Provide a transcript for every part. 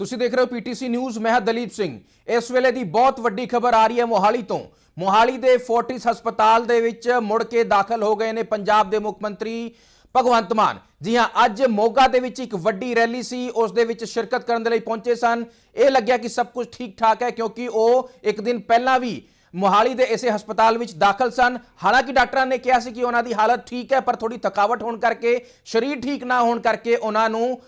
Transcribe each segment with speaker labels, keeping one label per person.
Speaker 1: ਤੁਸੀਂ ਦੇਖ ਰਹੇ ਹੋ ਪੀਟੀਸੀ ਨਿਊਜ਼, ਮੈਂ ਦਲੀਪ ਸਿੰਘ। ਇਸ ਵੇਲੇ ਦੀ ਬਹੁਤ ਵੱਡੀ ਖਬਰ ਆ ਰਹੀ ਹੈ ਮੋਹਾਲੀ ਤੋਂ। ਮੋਹਾਲੀ ਦੇ ਫੋਰਟਿਸ ਹਸਪਤਾਲ ਦੇ ਵਿੱਚ ਮੁੜ ਕੇ ਦਾਖਲ ਹੋ ਗਏ ਨੇ ਪੰਜਾਬ ਦੇ ਮੁੱਖ ਮੰਤਰੀ ਭਗਵੰਤ ਮਾਨ। ਜੀ ਹਾਂ, ਅੱਜ ਮੋਗਾ ਦੇ ਵਿੱਚ ਇੱਕ ਵੱਡੀ ਰੈਲੀ ਸੀ, ਉਸ ਦੇ ਵਿੱਚ ਸ਼ਿਰਕਤ ਕਰਨ ਦੇ ਲਈ ਪਹੁੰਚੇ ਸਨ। ਇਹ ਲੱਗਿਆ ਕਿ ਸਭ ਕੁਝ ਠੀਕ ਠਾਕ ਹੈ, ਕਿਉਂਕਿ ਉਹ ਇੱਕ ਦਿਨ ਪਹਿਲਾਂ ਵੀ ਮੋਹਾਲੀ ਦੇ ਇਸੇ ਹਸਪਤਾਲ ਵਿੱਚ ਦਾਖਲ ਸਨ। ਹਾਲਾਂਕਿ ਡਾਕਟਰਾਂ ਨੇ ਕਿਹਾ ਸੀ ਕਿ ਉਹਨਾਂ ਦੀ ਹਾਲਤ ਠੀਕ ਹੈ, ਪਰ ਥੋੜੀ ਥਕਾਵਟ ਹੋਣ ਕਰਕੇ, ਸਰੀਰ ਠੀਕ ਨਾ ਹੋਣ ਕਰਕੇ ਉਹਨਾਂ ਨੂੰ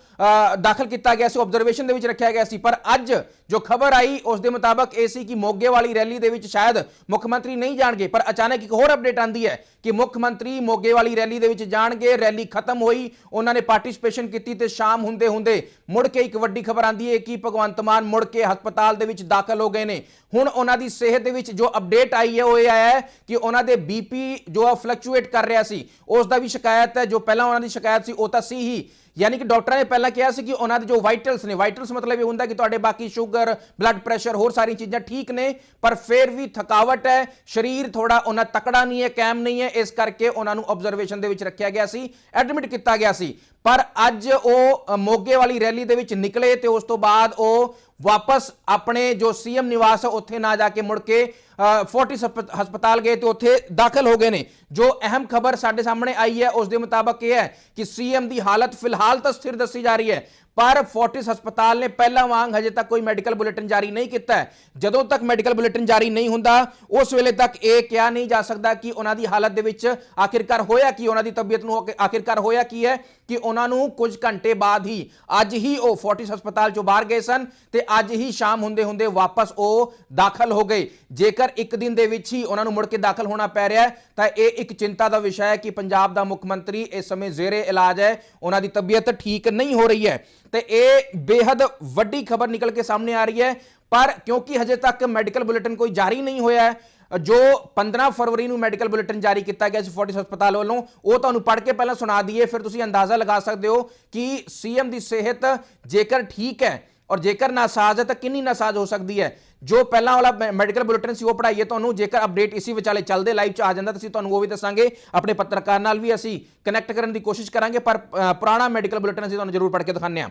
Speaker 1: ਦਾਖਲ ਕੀਤਾ ਗਿਆ ਸੀ। ਆਬਜ਼ਰਵੇਸ਼ਨ ਦੇ ਵਿੱਚ ਰੱਖਿਆ ਗਿਆ ਸੀ। ਪਰ ਅੱਜ ਜੋ ਖਬਰ ਆਈ, ਉਸ ਦੇ ਮੁਤਾਬਕ ਇਹ ਸੀ ਕਿ ਮੋਗੇ ਵਾਲੀ ਰੈਲੀ ਦੇ ਵਿੱਚ ਸ਼ਾਇਦ ਮੁੱਖ ਮੰਤਰੀ ਨਹੀਂ ਜਾਣਗੇ, ਪਰ ਅਚਾਨਕ ਇੱਕ ਹੋਰ ਅਪਡੇਟ ਆਂਦੀ ਹੈ ਕਿ ਮੁੱਖ ਮੰਤਰੀ ਮੋਗੇ ਵਾਲੀ ਰੈਲੀ ਦੇ ਵਿੱਚ ਜਾਣਗੇ। ਰੈਲੀ ਖਤਮ ਹੋਈ, ਉਹਨਾਂ ਨੇ ਪਾਰਟਿਸਿਪੇਸ਼ਨ ਕੀਤੀ ਤੇ ਸ਼ਾਮ ਹੁੰਦੇ ਹੁੰਦੇ ਮੁੜ ਕੇ ਇੱਕ ਵੱਡੀ ਖਬਰ ਆਂਦੀ ਹੈ ਕਿ ਭਗਵੰਤ ਮਾਨ ਮੁੜ ਕੇ ਹਸਪਤਾਲ ਦੇ ਵਿੱਚ ਦਾਖਲ ਹੋ ਗਏ ਨੇ। ਹੁਣ ਉਹਨਾਂ ਦੀ ਸਿਹਤ ਦੇ ਵਿੱਚ ਜੋ ਅਪਡੇਟ ਆਈ ਹੈ, ਉਹ ਇਹ ਆਇਆ ਹੈ ਕਿ ਉਹਨਾਂ ਦੇ ਬੀਪੀ ਜੋ ਆ ਫਲਕਚੁਏਟ ਕਰ ਰਿਹਾ ਸੀ। ਉਸ ਦਾ ਵੀ ਸ਼ਿਕਾਇਤ ਹੈ, ਜੋ ਪਹਿਲਾਂ ਉਹਨਾਂ ਦੀ ਸ਼ਿਕਾਇਤ ਸੀ, ਉਹ ਤਾਂ ਸੀ ਹੀ। ਯਾਨੀ ਕਿ ਡਾਕਟਰਾਂ ਨੇ ਪਹਿਲਾਂ ਕਿਹਾ ਸੀ ਕਿ ਉਹਨਾਂ ਦੇ ਜੋ ਵਾਈਟਲਸ ਨੇ ਵਾਈਟਲਸ ਮਤਲਬ ਇਹ ਹੁੰਦਾ ਕਿ ਤੁਹਾਡੇ ਬਾਕੀ ਸ਼ੂਗਰ ਬਲੱਡ ਪ੍ਰੈਸ਼ਰ ਹੋਰ ਸਾਰੀ ਚੀਜ਼ਾਂ ਠੀਕ ਨੇ, ਪਰ ਫਿਰ ਵੀ ਥਕਾਵਟ ਹੈ, ਸਰੀਰ ਥੋੜਾ ਉਹਨਾਂ ਤਕੜਾ ਨਹੀਂ ਹੈ, ਕੈਮ ਨਹੀਂ ਹੈ, ਇਸ ਕਰਕੇ ਉਹਨਾਂ ਨੂੰ ਆਬਜ਼ਰਵੇਸ਼ਨ ਦੇ ਵਿੱਚ ਰੱਖਿਆ ਗਿਆ ਸੀ ਐਡਮਿਟ ਕੀਤਾ ਗਿਆ ਸੀ। ਪਰ ਅੱਜ ਉਹ ਮੋਗੇ ਵਾਲੀ ਰੈਲੀ ਦੇ ਵਿੱਚ ਨਿਕਲੇ ਤੇ ਉਸ ਤੋਂ ਬਾਅਦ ਉਹ ਵਾਪਸ ਆਪਣੇ ਜੋ ਸੀਐਮ ਨਿਵਾਸ ਹੈ ਉੱਥੇ ਨਾ ਜਾ ਕੇ ਮੁੜ ਕੇ ਅ, ਫੋਰਟਿਸ ਹਸਪ- ਹਸਪਤਾਲ ਗਏ ਤੇ ਉੱਥੇ ਦਾਖਲ ਹੋ ਗਏ ਨੇ। ਜੋ ਅਹਿਮ ਖਬਰ ਸਾਡੇ ਸਾਹਮਣੇ ਆਈ ਹੈ ਉਸ ਦੇ ਮੁਤਾਬਕ ਇਹ ਹੈ ਕਿ ਸੀਐਮ ਦੀ ਹਾਲਤ ਫਿਲਹਾਲ ਤਾਂ ਸਥਿਰ ਦੱਸੀ ਜਾ ਰਹੀ ਹੈ ਪਰ ਫੋਰਟਿਸ ਹਸਪਤਾਲ ਨੇ ਪਹਿਲਾਂ ਵਾਂਗ ਹਜੇ ਤੱਕ ਕੋਈ ਮੈਡੀਕਲ ਬੁਲੇਟਿਨ ਜਾਰੀ ਨਹੀਂ ਕੀਤਾ ਹੈ। ਜਦੋਂ ਤੱਕ ਮੈਡੀਕਲ ਬੁਲੇਟਿਨ ਜਾਰੀ ਨਹੀਂ ਹੁੰਦਾ, ਉਸ ਵੇਲੇ ਤੱਕ ਇਹ ਕਿਹਾ ਨਹੀਂ ਜਾ ਸਕਦਾ ਕਿ ਉਹਨਾਂ ਦੀ ਹਾਲਤ ਦੇ ਵਿੱਚ ਆਖਿਰਕਾਰ ਹੋਇਆ ਕੀ, ਉਹਨਾਂ ਦੀ ਤਬੀਅਤ ਨੂੰ ਆਖਿਰਕਾਰ ਹੋਇਆ ਕੀ ਹੈ ਕਿ ਉਹਨਾਂ ਨੂੰ ਕੁਝ ਘੰਟੇ ਬਾਅਦ ਹੀ, ਅੱਜ ਹੀ ਉਹ ਫੋਰਟਿਸ ਹਸਪਤਾਲ ਚੋਂ ਬਾਹਰ ਗਏ ਸਨ ਤੇ ਅੱਜ ਹੀ ਸ਼ਾਮ ਹੁੰਦੇ ਹੁੰਦੇ ਵਾਪਸ ਉਹ ਦਾਖਲ ਹੋ ਗਏ ਜੇਕਰ ਇੱਕ ਦਿਨ ਦੇ ਵਿੱਚ ਹੀ ਉਹਨਾਂ ਨੂੰ ਮੁੜ ਕੇ ਦਾਖਲ ਹੋਣਾ ਪੈ ਰਿਹਾ ਤਾਂ ਇਹ ਇੱਕ ਚਿੰਤਾ ਦਾ ਵਿਸ਼ਾ ਹੈ ਕਿ ਪੰਜਾਬ ਦਾ ਮੁੱਖ ਮੰਤਰੀ ਇਸ ਸਮੇਂ ਜ਼ੇਰੇ ਇਲਾਜ ਹੈ, ਉਹਨਾਂ ਦੀ ਤਬੀਅਤ ਠੀਕ ਨਹੀਂ ਹੋ ਰਹੀ ਹੈ ਤੇ ਇਹ ਬੇहद ਵੱਡੀ ਖਬਰ ਨਿਕਲ ਕੇ ਸਾਹਮਣੇ ਆ ਰਹੀ ਹੈ। ਪਰ ਕਿਉਂਕਿ ਹਜੇ ਤੱਕ ਮੈਡੀਕਲ ਬੁਲੇਟਿਨ ਕੋਈ ਜਾਰੀ ਨਹੀਂ ਹੋਇਆ ਹੈ, ਜੋ 15 ਫਰਵਰੀ ਨੂੰ ਮੈਡੀਕਲ ਬੁਲੇਟਿਨ ਜਾਰੀ ਕੀਤਾ ਗਿਆ ਸੀ ਫੋਰਟਿਸ ਹਸਪਤਾਲ ਵੱਲੋਂ, ਉਹ ਤੁਹਾਨੂੰ ਪੜ੍ਹ ਕੇ ਪਹਿਲਾਂ ਸੁਣਾ ਦਈਏ, ਫਿਰ ਤੁਸੀਂ ਅੰਦਾਜ਼ਾ ਲਗਾ ਸਕਦੇ ਹੋ ਕਿ ਸੀਐਮ ਦੀ ਸਿਹਤ ਜੇਕਰ ਠੀਕ ਹੈ ਔਰ ਜੇਕਰ ਨਾਸਾਜ਼ ਹੈ ਤਾਂ ਕਿੰਨੀ ਨਾਸਾਜ਼ ਹੋ ਸਕਦੀ ਹੈ? ਜੋ ਪਹਿਲਾਂ ਵਾਲਾ ਮੈ- ਮੈਡੀਕਲ ਬੁਲੇਟਿਨ ਸੀ, ਉਹ ਪੜਾਈਏ ਤੁਹਾਨੂੰ। ਜੇਕਰ ਅਪਡੇਟ ਇਸੇ ਵਿਚਾਲੇ ਚੱਲਦੇ ਲਾਈਵ ਚ ਆ ਜਾਂਦਾ, ਤਾਂ ਅਸੀਂ ਤੁਹਾਨੂੰ ਉਹ ਵੀ ਦੱਸਾਂਗੇ। ਆਪਣੇ ਪੱਤਰਕਾਰ ਨਾਲ ਵੀ ਅਸੀਂ ਕਨੈਕਟ ਕਰਨ ਦੀ ਕੋਸ਼ਿਸ਼ ਕਰਾਂਗੇ, ਪਰ ਪੁਰਾਣਾ ਮੈਡੀਕਲ ਬੁਲੇਟਿਨ ਅਸੀਂ ਤੁਹਾਨੂੰ ਜ਼ਰੂਰ ਪੜ੍ਹ ਕੇ ਦਿਖਾਉਂਦੇ ਹਾਂ।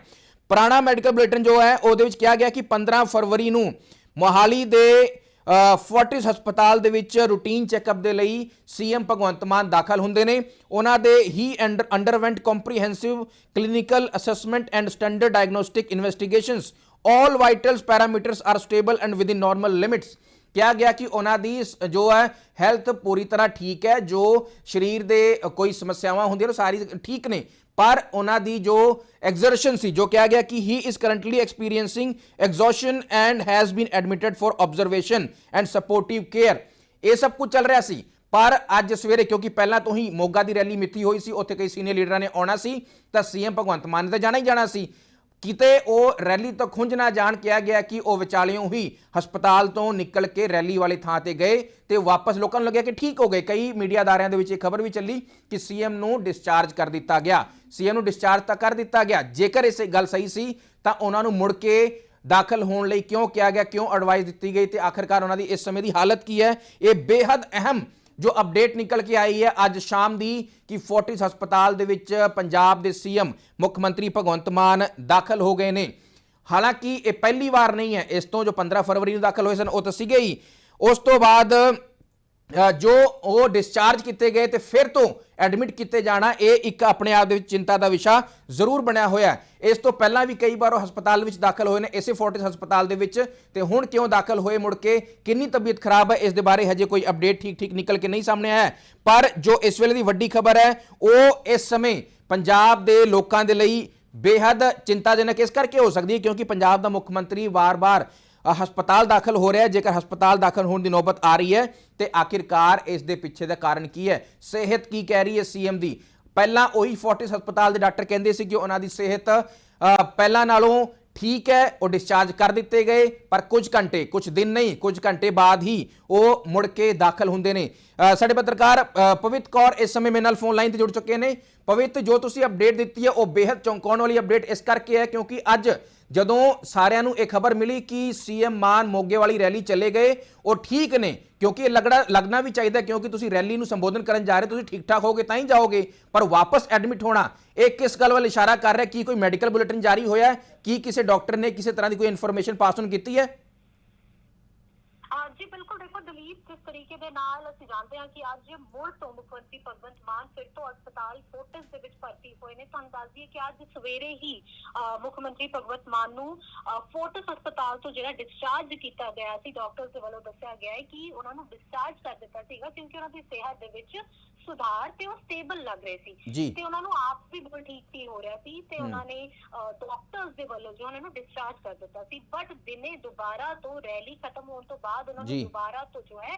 Speaker 1: ਪੁਰਾਣਾ ਮੈਡੀਕਲ ਬੁਲੇਟਿਨ ਜੋ ਹੈ, ਉਹਦੇ ਵਿੱਚ ਕਿਹਾ ਗਿਆ ਕਿ 15 ਫਰਵਰੀ ਨੂੰ ਮੋਹਾਲੀ ਦੇ ਫੋਰਟਿਸ ਹਸਪਤਾਲ ਦੇ ਵਿੱਚ ਰੂਟੀਨ ਚੈੱਕਅਪ ਦੇ ਲਈ ਸੀਐਮ ਭਗਵੰਤ ਮਾਨ ਦਾਖਲ ਹੁੰਦੇ ਨੇ। ਉਹਨਾਂ ਦੇ ਹੀ underwent comprehensive clinical assessment and standard diagnostic investigations all vitals parameters are stable and within normal limits ਕਿਹਾ ਗਿਆ ਕਿ ਉਹਨਾਂ ਦੀ ਸ- ਜੋ ਹੈ ਹੈਲਥ ਪੂਰੀ ਤਰ੍ਹਾਂ ਠੀਕ ਹੈ, ਜੋ ਸਰੀਰ ਦੇ ਕੋਈ ਸਮੱਸਿਆਵਾਂ ਹੁੰਦੀਆਂ ਨੇ, ਉਹ ਸਾਰੀ ਠੀਕ ਨੇ। ਪਰ ਉਹਨਾਂ ਦੀ ਜੋ ਐਗਜ਼ਰਸ਼ਨ ਸੀ, ਜੋ ਕਿਹਾ ਗਿਆ ਕਿ he is currently experiencing exhaustion and has been admitted for observation and supportive care ਇਹ ਸਭ ਕੁਝ ਚੱਲ ਰਿਹਾ ਸੀ, ਪਰ ਅੱਜ ਸਵੇਰੇ, ਕਿਉਂਕਿ ਪਹਿਲਾਂ ਤੋਂ ਹੀ ਮੋਗਾ ਦੀ ਰੈਲੀ ਮਿੱਥੀ ਹੋਈ ਸੀ, ਉੱਥੇ ਕਈ ਸੀਨੀਅਰ ਲੀਡਰਾਂ ਨੇ ਆਉਣਾ ਸੀ, ਤਾਂ ਸੀਐਮ ਭਗਵੰਤ ਮਾਨ ਨੇ ਤਾਂ ਜਾਣਾ ਹੀ ਜਾਣਾ ਸੀ। ਕਿਤੇ ਉਹ ਰੈਲੀ ਤੋਂ ਖੁੰਝ ਨਾ ਜਾਣ, ਕਿਹਾ ਗਿਆ ਕਿ ਉਹ ਵਿਚਾਲਿਓਂ ਹੀ ਹਸਪਤਾਲ ਤੋਂ ਨਿਕਲ ਕੇ ਰੈਲੀ ਵਾਲੇ ਥਾਂ ਤੇ ਗਏ ਤੇ ਵਾਪਸ ਲੋਕਾਂ ਨੂੰ ਲੱਗਿਆ ਕਿ ਠੀਕ ਹੋ ਗਏ। ਕਈ ਮੀਡੀਆ ਅਦਾਰਿਆਂ ਦੇ ਵਿੱਚ ਇਹ ਖਬਰ ਵੀ ਚੱਲੀ ਕਿ ਸੀਐਮ ਨੂੰ ਡਿਸਚਾਰਜ ਕਰ ਦਿੱਤਾ ਗਿਆ। ਸੀਐਮ ਨੂੰ ਡਿਸਚਾਰਜ ਤਾਂ ਕਰ ਦਿੱਤਾ ਗਿਆ। ਜੇਕਰ ਇਹ ਗੱਲ ਸਹੀ ਸੀ, ਤਾਂ ਉਹਨਾਂ ਨੂੰ ਮੁੜ ਕੇ ਦਾਖਲ ਹੋਣ ਲਈ ਕਿਉਂ ਕਿਹਾ ਗਿਆ, ਕਿਉਂ ਐਡਵਾਈਸ ਦਿੱਤੀ ਗਈ ਤੇ ਆਖਰਕਾਰ ਉਹਨਾਂ ਦੀ ਇਸ ਸਮੇਂ ਦੀ ਹਾਲਤ ਕੀ ਹੈ? ਇਹ ਬੇहद ਅਹਿਮ ਜੋ ਅਪਡੇਟ ਨਿਕਲ ਕੇ ਆਈ ਹੈ ਅੱਜ ਸ਼ਾਮ ਦੀ ਕਿ ਫੋਰਟਿਸ ਹਸਪਤਾਲ ਦੇ ਵਿੱਚ ਪੰਜਾਬ ਦੇ ਸੀਐਮ ਮੁੱਖ ਮੰਤਰੀ ਭਗਵੰਤ ਮਾਨ ਦਾਖਲ ਹੋ ਗਏ ਨੇ। ਹਾਲਾਂਕਿ ਇਹ ਪਹਿਲੀ ਵਾਰ ਨਹੀਂ ਹੈ। ਇਸ ਤੋਂ ਜੋ 15 ਫਰਵਰੀ ਨੂੰ ਦਾਖਲ ਹੋਏ ਸਨ, ਉਹ ਤਾਂ ਸੀਗੇ ਹੀ। ਉਸ ਤੋਂ ਬਾਅਦ ਜੋ ਉਹ ਡਿਸਚਾਰਜ ਕੀਤੇ ਗਏ ਤੇ ਫਿਰ ਤੋਂ ਐਡਮਿਟ ਕੀਤੇ ਜਾਣਾ, ਇਹ ਇੱਕ ਆਪਣੇ ਆਪ ਦੇ ਵਿੱਚ ਚਿੰਤਾ ਦਾ ਵਿਸ਼ਾ ਜ਼ਰੂਰ ਬਣਿਆ ਹੋਇਆ ਇਸ ਤੋਂ ਪਹਿਲਾਂ ਵੀ ਕਈ ਵਾਰ ਉਹ ਹਸਪਤਾਲ ਵਿੱਚ ਦਾਖਲ ਹੋਏ ਨੇ, ਇਸੇ ਫੋਰਟਿਸ ਹਸਪਤਾਲ ਦੇ ਵਿੱਚ, ਤੇ ਹੁਣ ਕਿਉਂ ਦਾਖਲ ਹੋਏ ਮੁੜ ਕੇ, ਕਿੰਨੀ ਤਬੀਅਤ ਖਰਾਬ ਹੈ, ਇਸ ਦੇ ਬਾਰੇ ਹਜੇ ਕੋਈ ਅਪਡੇਟ ਠੀਕ ਠੀਕ ਨਿਕਲ ਕੇ ਨਹੀਂ ਸਾਹਮਣੇ ਆਇਆ ਪਰ ਜੋ ਇਸ ਵੇਲੇ ਦੀ ਵੱਡੀ ਖਬਰ ਹੈ, ਉਹ ਇਸ ਸਮੇਂ ਪੰਜਾਬ ਦੇ ਲੋਕਾਂ ਦੇ ਲਈ ਬੇहद ਚਿੰਤਾਜਨਕ ਇਸ ਕਰਕੇ ਹੋ ਸਕਦੀ ਹੈ, ਕਿਉਂਕਿ ਪੰਜਾਬ ਦਾ ਮੁੱਖ ਮੰਤਰੀ ਵਾਰ-ਵਾਰ ਹਸਪਤਾਲ ਦਾਖਲ ਹੋ ਰਿਹਾ ਹੈ। ਜੇਕਰ ਹਸਪਤਾਲ ਦਾਖਲ ਹੋਣ ਦੀ ਨੌਬਤ ਆ ਰਹੀ ਹੈ ਤੇ ਆਖਿਰਕਾਰ ਇਸ ਦੇ ਪਿੱਛੇ ਦਾ ਕਾਰਨ ਕੀ ਹੈ? ਸਿਹਤ ਕੀ ਕਹਿ ਰਹੀ ਹੈ ਸੀਐਮ ਦੀ? ਪਹਿਲਾਂ ਉਹੀ ਫੋਰਟਿਸ ਹਸਪਤਾਲ ਦੇ ਡਾਕਟਰ ਕਹਿੰਦੇ ਸੀ ਕਿ ਉਹਨਾਂ ਦੀ ਸਿਹਤ ਪਹਿਲਾਂ ਨਾਲੋਂ ਠੀਕ ਹੈ ਉਹ ਡਿਸਚਾਰਜ ਕਰ ਦਿੱਤੇ ਗਏ ਪਰ ਕੁਝ ਘੰਟੇ ਕੁਝ ਦਿਨ ਨਹੀਂ ਕੁਝ ਘੰਟੇ ਬਾਅਦ ਹੀ ਉਹ ਮੁੜ ਕੇ ਦਾਖਲ ਹੁੰਦੇ ਨੇ। ਸਾਡੇ ਪੱਤਰਕਾਰ ਅ, ਪਵਿੱਤ ਕੌਰ ਇਸ ਸਮੇਂ ਮੇਰੇ ਨਾਲ ਫੋਨ ਲਾਈਨ ਤੇ ਜੁੜ ਚੁੱਕੇ ਨੇ। ਪਵਿੱਤ ਜੋ ਤੁਸੀਂ ਅਪਡੇਟ ਦਿੱਤੀ ਹੈ ਉਹ ਬੇहद ਚੌਂਕਾਉਣ ਵਾਲੀ ਅਪਡੇਟ ਇਸ ਕਰਕੇ ਹੈ ਕਿਉਂਕਿ ਅੱਜ ਜਦੋਂ ਸਾਰਿਆਂ ਨੂੰ ਇਹ ਖਬਰ ਮਿਲੀ ਕਿ ਸੀਐਮ ਮਾਨ ਮੋਗੇ ਵਾਲੀ ਰੈਲੀ ਚੱਲੇ ਗਏ, ਉਹ ਠੀਕ ਨੇ, ਕਿਉਂਕਿ ਇਹ ਲੱਗਣਾ ਲੱਗਣਾ ਵੀ ਚਾਹੀਦਾ, ਕਿਉਂਕਿ ਤੁਸੀਂ ਰੈਲੀ ਨੂੰ ਸੰਬੋਧਨ ਕਰਨ ਜਾ ਰਹੇ, ਤੁਸੀਂ ਠੀਕ ਠਾਕ ਹੋਗੇ ਤਾਂ ਹੀ ਜਾਓਗੇ, ਪਰ ਵਾਪਸ ਐਡਮਿਟ ਹੋਣਾ, ਇਹ ਕਿਸ ਗੱਲ ਵੱਲ ਇਸ਼ਾਰਾ ਕਰ ਰਿਹਾ, ਕੀ ਕੋਈ ਮੈਡੀਕਲ ਬੁਲੇਟਿਨ ਜਾਰੀ ਹੋਇਆ ਕੀ ਕਿਸੇ ਡਾਕਟਰ ਨੇ ਕਿਸੇ ਤਰ੍ਹਾਂ ਦੀ ਕੋਈ ਇਨਫੋਰਮੇਸ਼ਨ ਪਾਸ ਔਨ ਕੀਤੀ ਹੈ?
Speaker 2: ਹਾਂ ਜੀ, ਬਿਲਕੁਲ ਤਰੀਕੇ ਦੇ ਨਾਲ ਅਸੀਂ ਜਾਣਦੇ ਹਾਂ ਕਿ ਅੱਜ ਮੁੜ ਤੋਂ ਮੁੱਖ ਮੰਤਰੀ ਭਗਵੰਤ ਮਾਨ ਫਿਰ ਤੋਂ ਹਸਪਤਾਲ ਫੋਰਟਿਸ ਦੇ ਵਿੱਚ ਭਰਤੀ ਹੋਏ ਨੇ। ਤੁਹਾਨੂੰ ਦੱਸ ਦਈਏ ਕਿ ਅੱਜ ਸਵੇਰੇ ਹੀ ਅਹ, ਮੁੱਖ ਮੰਤਰੀ ਭਗਵੰਤ ਮਾਨ ਨੂੰ ਅਹ, ਫੋਰਟਿਸ ਹਸਪਤਾਲ ਤੋਂ ਜਿਹੜਾ ਡਿਸਚਾਰਜ ਕੀਤਾ ਗਿਆ ਸੀ ਡਾਕਟਰਸ ਦੇ ਵੱਲੋਂ ਦੱਸਿਆ ਗਿਆ ਹੈ ਕਿ ਉਹਨਾਂ ਨੂੰ ਡਿਸਚਾਰਜ ਕਰ ਦਿੱਤਾ ਸੀਗਾ ਕਿਉਂਕਿ ਉਹਨਾਂ ਦੀ ਸਿਹਤ ਦੇ ਵਿੱਚ ਸੁਧਾਰ ਤੇ ਉਹ ਸਟੇਬਲ ਲੱਗ ਰਹੇ ਸੀ। ਤੇ ਉਹਨਾਂ ਨੂੰ ਆਪ ਵੀ ਬਿਲਕੁਲ ਠੀਕ ਫੀਲ ਹੋ ਰਿਹਾ ਸੀ ਤੇ ਉਹਨਾਂ ਨੇ ਡਾਕਟਰਸ ਦੇ ਵੱਲੋਂ ਜੋ ਉਹਨਾਂ ਨੂੰ ਡਿਸਚਾਰਜ ਕਰ ਦਿੱਤਾ ਸੀ ਬਟ ਦਿਨੇ ਦੁਬਾਰਾ ਤੋਂ ਰੈਲੀ ਖਤਮ ਹੋਣ ਤੋਂ ਬਾਅਦ ਉਹਨਾਂ। ਨੂੰ ਦੁਬਾਰਾ ਤੋਂ ਜੋ ਹੈ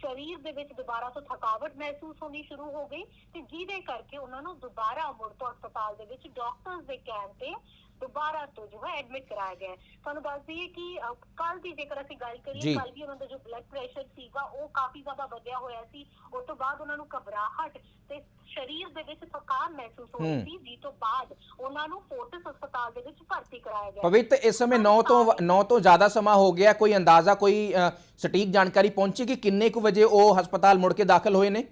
Speaker 2: ਸਰੀਰ ਦੇ ਵਿੱਚ ਦੁਬਾਰਾ ਤੋਂ ਥਕਾਵਟ ਮਹਿਸੂਸ ਹੋਣੀ ਸ਼ੁਰੂ ਹੋ ਗਈ ਤੇ ਜਿਹਦੇ ਕਰਕੇ ਉਹਨਾਂ ਨੂੰ ਦੁਬਾਰਾ ਮੁੜ ਤੋਂ ਹਸਪਤਾਲ ਦੇ ਵਿੱਚ ਡਾਕਟਰਸ ਦੇ ਕਹਿਣ ਤੇ ਦੁਬਾਰਾ ਤੋਂ ਜੋ ਹੈ ਐਡਮਿਟ ਕਰਾਇਆ ਗਿਆ ਹੈ। ਤੁਹਾਨੂੰ ਦੱਸ ਦਈਏ ਕਿ ਕੱਲ ਦੀ ਜੇਕਰ ਅਸੀਂ ਗੱਲ
Speaker 1: ਜੀ।
Speaker 2: ਕਰੀਏ ਕੱਲ ਵੀ ਉਹਨਾਂ ਦਾ ਜੋ ਬਲੱਡ ਪ੍ਰੈਸ਼ਰ ਸੀਗਾ ਉਹ ਕਾਫੀ ਜ਼ਿਆਦਾ ਵਧਿਆ ਹੋਇਆ ਸੀ ਉਸ ਤੋਂ ਬਾਅਦ ਉਹਨਾਂ ਨੂੰ ਘਬਰਾਹਟ ਤੇ ਸਰੀਰ ਦੇ ਵਿੱਚ ਥਕਾਨ ਮਹਿਸੂਸ ਹੋ ਰਹੀ
Speaker 1: ਹੂੰ।
Speaker 2: ਸੀ ਜੀ ਤੋਂ ਬਾਅਦ ਉਹਨਾਂ ਨੂੰ ਫੋਰਟਿਸ ਹਸਪਤਾਲ ਦੇ ਵਿੱਚ ਭਰਤੀ ਕਰਾਇਆ ਗਿਆ
Speaker 1: ਪਵਿੱਤ ਇਸ ਸਮੇਂ 9 ਤੋਂ 9 ਤੋਂ ਜ਼ਿਆਦਾ ਸਮਾਂ ਹੋ ਗਿਆ ਕੋਈ ਅੰਦਾਜ਼ਾ ਕੋਈ ਅ, ਸਟੀਕ ਜਾਣਕਾਰੀ ਪਹੁੰਚੀ ਕਿ ਕਿੰਨੇ ਕੁ ਵਜੇ ਉਹ ਹਸਪਤਾਲ ਮੁੜ ਕੇ ਦਾਖਲ ਹੋਏ ਨੇ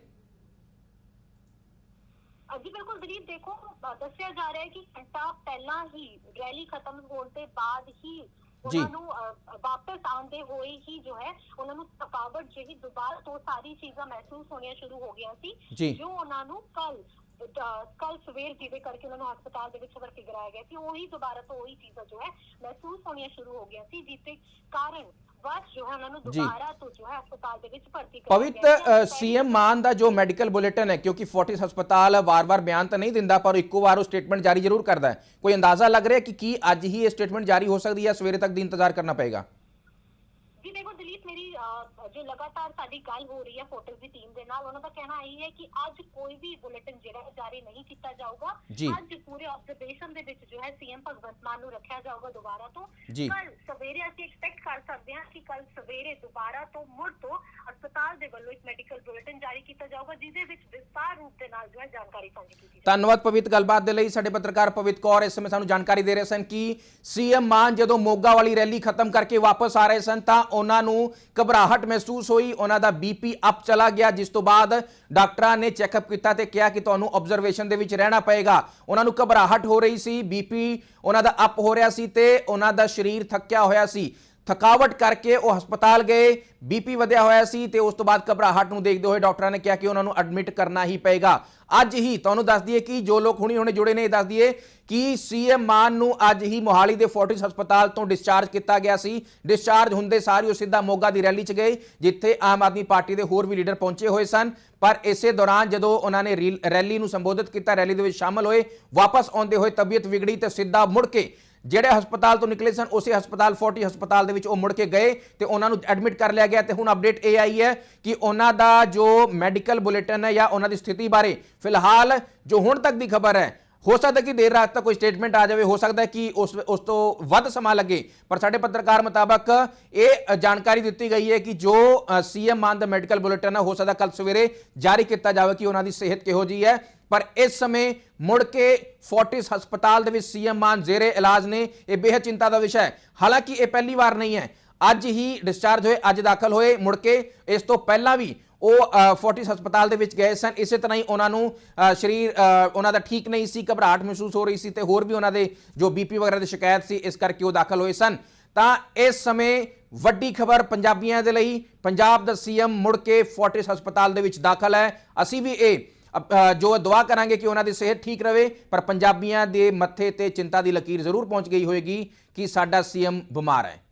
Speaker 2: ਜੀ ਬਿਲਕੁਲ ਦਲੀਪ ਦੇਖੋ ਦੱਸਿਆ ਜਾ ਰਿਹਾ ਹੈ ਕਿ ਘੰਟਾ ਪਹਿਲਾਂ ਹੀ ਰੈਲੀ ਖਤਮ ਹੋਣ ਦੇ ਬਾਅਦ ਹੀ। ਉਹਨਾਂ ਨੂੰ ਵਾਪਸ ਆਉਂਦੇ ਹੋਏ ਹੀ ਜੋ ਹੈ ਉਹਨਾਂ ਨੂੰ ਥਕਾਵਟ ਜਿਹੀ ਦੁਬਾਰਾ ਤੋਂ ਸਾਰੀ ਚੀਜ਼ਾਂ ਮਹਿਸੂਸ ਹੋਣੀਆਂ ਸ਼ੁਰੂ ਹੋ ਗਈਆਂ। ਸੀ ਜੋ ਉਹਨਾਂ ਨੂੰ ਕੱਲ ਕੱਲ ਸਵੇਰ ਜਿਹਦੇ ਕਰਕੇ ਉਹਨਾਂ ਨੂੰ ਹਸਪਤਾਲ ਦੇ ਵਿੱਚ ਭਰਤੀ ਕਰਾਇਆ ਗਿਆ ਸੀ ਉਹੀ ਦੁਬਾਰਾ ਤੋਂ ਉਹੀ ਚੀਜ਼ਾਂ ਜੋ ਹੈ ਮਹਿਸੂਸ ਹੋਣੀਆਂ ਸ਼ੁਰੂ ਹੋ ਗਈਆਂ ਸੀ ਜਿਸ ਦੇ ਕਾਰਨ ਬਸ ਜੋ ਹੈ ਉਹਨਾਂ ਨੂੰ। ਦੁਬਾਰਾ ਤੋਂ ਜੋ ਹੈ ਹਸਪਤਾਲ ਦੇ ਵਿੱਚ ਭਰਤੀ ਕਰਾਇਆ
Speaker 1: ਪਵਿੱਤ
Speaker 2: ਗਿਆ।
Speaker 1: ਸੀਐਮ ਮਾਨ ਦਾ ਜੋ ਮੈਡੀਕਲ ਬੁਲੇਟਿਨ ਹੈ ਕਿਉਂਕਿ ਫੋਰਟਿਸ ਹਸਪਤਾਲ ਵਾਰ-ਵਾਰ ਬਿਆਨ ਤਾਂ ਨਹੀਂ ਦਿੰਦਾ ਪਰ ਇੱਕੋ ਵਾਰ ਉਹ ਸਟੇਟਮੈਂਟ ਜਾਰੀ ਜ਼ਰੂਰ ਕਰਦਾ ਹੈ ਕੋਈ ਅੰਦਾਜ਼ਾ ਲੱਗ ਰਿਹਾ ਕਿ ਕੀ ਅੱਜ ਹੀ ਇਹ ਸਟੇਟਮੈਂਟ ਜਾਰੀ ਹੋ ਸਕਦੀ ਹੈ ਸਵੇਰੇ ਤੱਕ ਦੀ ਇੰਤਜ਼ਾਰ ਕਰਨਾ ਪਏਗਾ
Speaker 2: ਜੀ ਦੇਖੋ ਦਲੀਪ ਮੇਰੀ ਜੋ ਲਗਾਤਾਰ ਸਾਡੀ ਗੱਲ ਹੋ ਰਹੀ ਹੈ ਫੋਟੋਸ ਦੀ ਟੀਮ ਦੇ ਨਾਲ ਉਹਨਾਂ ਦਾ ਕਹਿਣਾ ਇਹ ਹੈ ਕਿ ਅੱਜ ਕੋਈ ਵੀ ਬੁਲੇਟਿਨ ਜਿਹੜਾ ਹੈ ਜਾਰੀ ਨਹੀਂ ਕੀਤਾ ਜਾਊਗਾ
Speaker 1: ਜੀ।
Speaker 2: ਅੱਜ ਪੂਰੇ ਆਬਜ਼ਰਵੇਸ਼ਨ ਦੇ ਵਿੱਚ ਜੋ ਹੈ ਸੀਐਮ ਭਗਵੰਤ ਮਾਨ ਨੂੰ ਰੱਖਿਆ ਜਾਊਗਾ ਦੁਬਾਰਾ ਤੋਂ
Speaker 1: ਜੀ।
Speaker 2: ਕੱਲ ਸਵੇਰੇ ਅਸੀਂ ਐਕਸਪੈਕਟ ਕਰ ਸਕਦੇ ਹਾਂ ਕਿ ਕੱਲ ਸਵੇਰੇ ਦੁਬਾਰਾ ਤੋਂ ਮੁੜ ਤੋਂ ਹਸਪਤਾਲ ਦੇ ਵੱਲੋਂ ਇੱਕ ਮੈਡੀਕਲ ਬੁਲੇਟਿਨ ਜਾਰੀ ਕੀਤਾ ਜਾਊਗਾ ਜਿਹਦੇ ਵਿੱਚ ਵਿਸਤਾਰ ਰੂਪ ਦੇ ਨਾਲ ਜੋ ਹੈ ਜਾਣਕਾਰੀ ਸਾਂਝੀ ਕੀਤੀ ਜਾਊਗੀ
Speaker 1: ਧੰਨਵਾਦ ਪਵਿੱਤ ਗੱਲਬਾਤ ਦੇ ਲਈ ਸਾਡੇ ਪੱਤਰਕਾਰ ਪਵਿੱਤ ਕੌਰ ਇਸ ਸਮੇਂ ਸਾਨੂੰ ਜਾਣਕਾਰੀ ਦੇ ਰਹੇ ਸਨ ਕਿ ਸੀਐਮ ਮਾਨ ਜਦੋਂ ਮੋਗਾ ਵਾਲੀ ਰੈਲੀ ਖਤਮ ਕਰਕੇ ਵਾਪਸ ਆ ਰਹੇ ਸਨ ਤਾਂ ਉਹਨਾਂ ਨੂੰ ਘਬਰਾਹਟ ਮਹਿਸੂਸ ਮਹਿਸੂਸ ਹੋਈ, ਉਹਨਾਂ ਦਾ ਬੀਪੀ ਅਪ ਚਲਾ ਗਿਆ, ਜਿਸ ਤੋਂ ਬਾਅਦ ਡਾਕਟਰਾਂ ਨੇ ਚੈੱਕਅਪ ਕੀਤਾ ਤੇ ਕਿਹਾ ਕਿ ਤੁਹਾਨੂੰ ਆਬਜ਼ਰਵੇਸ਼ਨ ਦੇ ਵਿੱਚ ਰਹਿਣਾ ਪਏਗਾ। ਉਹਨਾਂ ਨੂੰ ਘਬਰਾਹਟ ਹੋ ਰਹੀ ਸੀ ਬੀਪੀ ਉਹਨਾਂ ਦਾ ਅਪ ਹੋ ਰਿਹਾ ਸੀ ਤੇ ਉਹਨਾਂ ਦਾ ਸਰੀਰ ਥੱਕਿਆ ਹੋਇਆ ਸੀ। ਥਕਾਵਟ ਕਰਕੇ ਉਹ ਹਸਪਤਾਲ ਗਏ ਬੀਪੀ ਵਧਿਆ ਹੋਇਆ ਸੀ ਤੇ ਉਸ ਤੋਂ ਬਾਅਦ ਘਬਰਾਹਟ ਨੂੰ ਦੇਖਦੇ ਹੋਏ ਡਾਕਟਰਾਂ ਨੇ ਕਿਹਾ ਕਿ ਉਹਨਾਂ ਨੂੰ ਐਡਮਿਟ ਕਰਨਾ ਹੀ ਪਏਗਾ। ਅੱਜ ਹੀ ਤੁਹਾਨੂੰ ਦੱਸ ਦਈਏ ਕਿ ਜੋ ਲੋਕ ਹੁਣੀ ਹੁਣੇ ਜੁੜੇ ਨੇ, ਇਹ ਦੱਸ ਦਈਏ ਕਿ ਸੀਐਮ ਮਾਨ ਨੂੰ ਅੱਜ ਹੀ ਮੋਹਾਲੀ ਦੇ ਫੋਰਟਿਸ ਹਸਪਤਾਲ ਤੋਂ ਡਿਸਚਾਰਜ ਕੀਤਾ ਗਿਆ ਸੀ। ਡਿਸਚਾਰਜ ਹੁੰਦੇ ਸਾਰ ਹੀ ਉਹ ਸਿੱਧਾ ਮੋਗਾ ਦੀ ਰੈਲੀ 'ਚ ਗਏ, ਜਿੱਥੇ ਆਮ ਆਦਮੀ ਪਾਰਟੀ ਦੇ ਹੋਰ ਵੀ ਲੀਡਰ ਪਹੁੰਚੇ ਹੋਏ ਸਨ। ਪਰ ਇਸੇ ਦੌਰਾਨ ਜਦੋਂ ਉਹਨਾਂ ਨੇ ਰੀਲ- ਰੈਲੀ ਨੂੰ ਸੰਬੋਧਿਤ ਕੀਤਾ, ਰੈਲੀ ਦੇ ਵਿੱਚ ਸ਼ਾਮਲ ਹੋਏ, ਵਾਪਸ ਆਉਂਦੇ ਹੋਏ ਤਬੀਅਤ ਵਿਗੜੀ ਤੇ ਸਿੱਧਾ ਮੁੜ ਕੇ ਜਿਹੜੇ ਹਸਪਤਾਲ ਤੋਂ ਨਿਕਲੇ ਸਨ, ਉਸੇ ਹਸਪਤਾਲ, ਫੋਰਟੀ ਹਸਪਤਾਲ ਦੇ ਵਿੱਚ ਉਹ ਮੁੜ ਕੇ ਗਏ ਤੇ ਉਹਨਾਂ ਨੂੰ ਐਡਮਿਟ ਕਰ ਲਿਆ ਗਿਆ ਤੇ ਹੁਣ ਅਪਡੇਟ ਇਹ ਆਈ ਹੈ ਕਿ ਉਹਨਾਂ ਦਾ ਜੋ ਮੈਡੀਕਲ ਬੁਲੇਟਿਨ ਹੈ ਜਾਂ ਉਹਨਾਂ ਦੀ ਸਥਿਤੀ ਬਾਰੇ ਫਿਲਹਾਲ ਜੋ ਹੁਣ ਤੱਕ ਦੀ ਖਬਰ ਹੈ, ਹੋ ਸਕਦਾ ਕਿ ਦੇਰ ਰਾਤ ਤੱਕ ਕੋਈ ਸਟੇਟਮੈਂਟ ਆ ਜਾਵੇ, ਹੋ ਸਕਦਾ ਕਿ ਉਸ ਉਸ ਤੋਂ ਵੱਧ ਸਮਾਂ ਲੱਗੇ, ਪਰ ਸਾਡੇ ਪੱਤਰਕਾਰ ਮੁਤਾਬਕ ਇਹ ਜਾਣਕਾਰੀ ਦਿੱਤੀ ਗਈ ਹੈ ਕਿ ਜੋ ਸੀਐਮ ਮਾਨ ਦਾ ਮੈਡੀਕਲ ਬੁਲੇਟਿਨ ਹੈ, ਹੋ ਸਕਦਾ ਕੱਲ ਸਵੇਰੇ ਜਾਰੀ ਕੀਤਾ ਜਾਵੇ ਕਿ ਉਹਨਾਂ ਦੀ ਸਿਹਤ ਕਿਹੋ ਜੀ ਹੈ ਪਰ ਇਸ ਸਮੇਂ ਮੁੜ ਕੇ ਫੋਰਟਿਸ ਹਸਪਤਾਲ ਦੇ ਵਿੱਚ ਸੀਐਮ ਮਾਨ ਜ਼ੇਰੇ ਇਲਾਜ ਨੇ, ਇਹ ਬੇਹੱਦ ਚਿੰਤਾ ਦਾ ਵਿਸ਼ਾ ਹੈ। ਹਾਲਾਂਕਿ ਇਹ ਪਹਿਲੀ ਵਾਰ ਨਹੀਂ ਹੈ। ਅੱਜ ਹੀ ਡਿਸਚਾਰਜ ਹੋਏ, ਅੱਜ ਦਾਖਲ ਹੋਏ, ਮੁੜ ਕੇ ਇਸ ਤੋਂ ਪਹਿਲਾਂ ਵੀ ਉਹ ਫੋਰਟਿਸ ਹਸਪਤਾਲ ਦੇ ਵਿੱਚ ਗਏ ਸਨ। ਇਸੇ ਤਰ੍ਹਾਂ ਹੀ ਉਹਨਾਂ ਨੂੰ ਸਰੀਰ ਉਹਨਾਂ ਦਾ ਠੀਕ ਨਹੀਂ ਸੀ, ਘਬਰਾਹਟ ਮਹਿਸੂਸ ਹੋ ਰਹੀ ਸੀ ਤੇ ਹੋਰ ਵੀ ਉਹਨਾਂ ਦੇ ਜੋ ਬੀਪੀ ਵਗੈਰਾ ਦੀ ਸ਼ਿਕਾਇਤ ਸੀ, ਇਸ ਕਰਕੇ ਉਹ ਦਾਖਲ ਹੋਏ ਸਨ। ਤਾਂ ਇਸ ਸਮੇਂ ਵੱਡੀ ਖਬਰ ਪੰਜਾਬੀਆਂ ਦੇ ਲਈ, ਪੰਜਾਬ ਦਾ ਸੀਐਮ ਮੁੜ ਕੇ ਫੋਰਟਿਸ ਹਸਪਤਾਲ ਦੇ ਵਿੱਚ ਦਾਖਲ ਹੈ। ਅਸੀਂ ਵੀ ਇਹ ਜੋ ਦੁਆ ਕਰਾਂਗੇ ਕਿ ਉਹਨਾਂ ਦੀ ਸਿਹਤ ਠੀਕ ਰਵੇ, ਪਰ ਪੰਜਾਬੀਆਂ ਦੇ ਮੱਥੇ ਤੇ ਚਿੰਤਾ ਦੀ ਲਕੀਰ ਜ਼ਰੂਰ ਪਹੁੰਚ ਗਈ ਹੋਏਗੀ ਕਿ ਸਾਡਾ ਸੀਐਮ ਬਿਮਾਰ ਹੈ।